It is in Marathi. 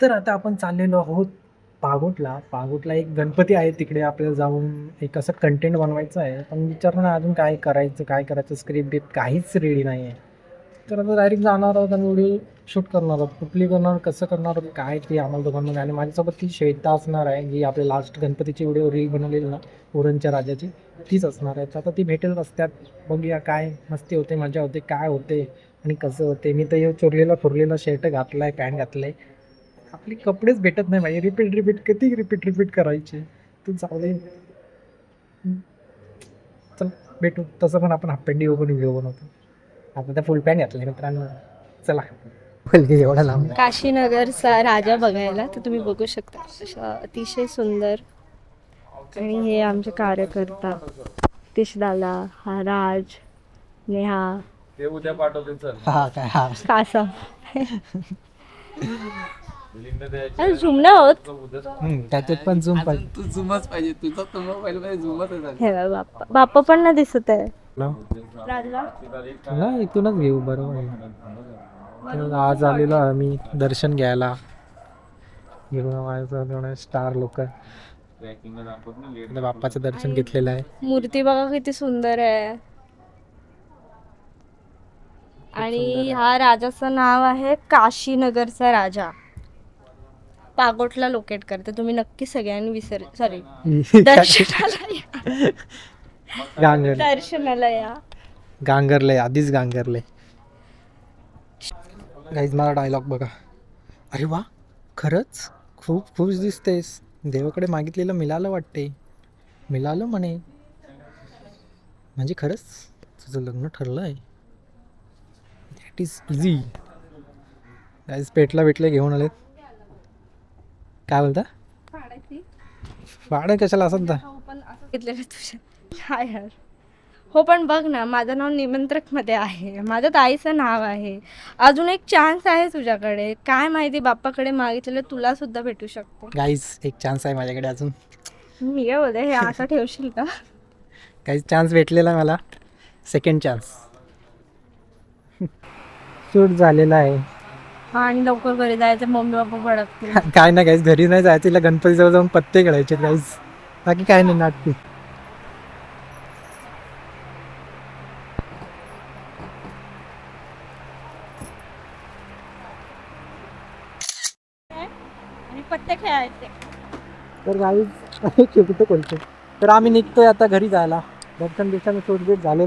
तर आता आपण चाललेलो आहोत पागोटला. पागोटला एक गणपती आहे तिकडे आपल्याला जाऊन एक असं कंटेंट बनवायचं आहे. पण विचार ना अजून काय करायचं काय करायचं स्क्रिप्ट बिप काहीच रेडी नाही आहे तर आता डायरेक्ट जाणार आहोत आणि व्हिडिओ शूट करणार आहोत. कुठली करणार कसं करणार आहोत काय ते आम्हाला दोघांना आणि माझ्यासोबत ती श्वेता असणार आहे जी आपल्या लास्ट गणपतीची व्हिडिओ रील बनवलेली ना उरणच्या राजाची तीच असणार आहे. तर आता ती भेटेल रस्त्यात. बघूया काय मस्ती होते मजा होते काय होते आणि कसं होते. मी तर हे चोरलेला फुरलेला शर्ट आहे पॅन्ट घातलाय. आपले कपडेच भेटत नाही पाहिजे रिपीट रिपीट किती रिपीट रिपीट करायचे? तू जाऊ दे. चल भेटू. तसं पण आपण हाफ पॅन्ट पण व्हिडिओ बनवतो. आता त्या फुल पॅन्ट घातले मित्रांनो. चला. एवढा लांब. काशीनगरचा राजा बघायला तर तुम्ही बघू शकता. अशा अतिशय सुंदर आणि हे आमचे कार्यकर्ता. तिशदाला हा राज नेहा. ते उद्या पाठवते चल. हा काय हा. कासा अरे झुम नाही होत. त्याच्यात पण झूम पाहिजे. तू झुमच पाहिजे तुझा तो मोबाईल मध्ये झुमच आहे हे बघ बाप्पा. बाप्पा पण ना दिसत आहे. ना? राजला ना इथूनच घेऊ बरोबर आहे. तर आज आलेलो आम्ही दर्शन घ्यायला. घेऊन माझं स्टार लोक. ना बाप्पाचं दर्शन घेतलेलं आहे. मूर्ती बघा किती सुंदर आहे. आणि हा राजाचं नाव आहे काशीनगरचा राजा. पागोटला लोकेट करते. तुम्ही नक्की सगळ्यांनी विसर सॉरी दर्शनाला या. गांगर दर्शनाला या. गांगरले आधीच गांगरले. गाईज मला डायलॉग बघा. अरे वा खरंच? खूप खुश दिसतेस. देवाकडे मागितलेलं मिळालं वाटते. मिळालं म्हणे. म्हणजे खरंच? तुझं लग्न ठरलं आहे दॅट इज इझी गाईज पेटला भेटले घेऊन आलेत. काय बोलता? फाड कशाला असत हो पण असं घेतलेलं तुझ्या. काय यार. हो पण बघ ना माझं नाव निमंत्रकमध्ये आहे. माझ्या ताईचं नाव आहे. अजून एक चान्स आहे तुझ्याकडे. काय माहिती बाप्पाकडे मागितलेलं तुला सुद्धा भेटू शकतो. गाईज एक चान्स आहे माझ्याकडे अजून. मी काय बोलते हे असं ठेवशील का? काही चान्स भेटलेला मला. सेकंड चान्स शूट झालेला आहे. आणि लवकर घरी जायचं मम्मी बाप्पा भडकतील. काय ना काहीच घरी नाही जायचं तिला गणपतीजवळ जाऊन पत्ते खेळायचे काहीच बाकी काय नाही नाटकी. आणि पत्ते खेळायचे. तर काही खेळतो कोणते. तर आम्ही निघतोय आता घरी जायला. दर्शन बिर्शन शूट बीट झाले.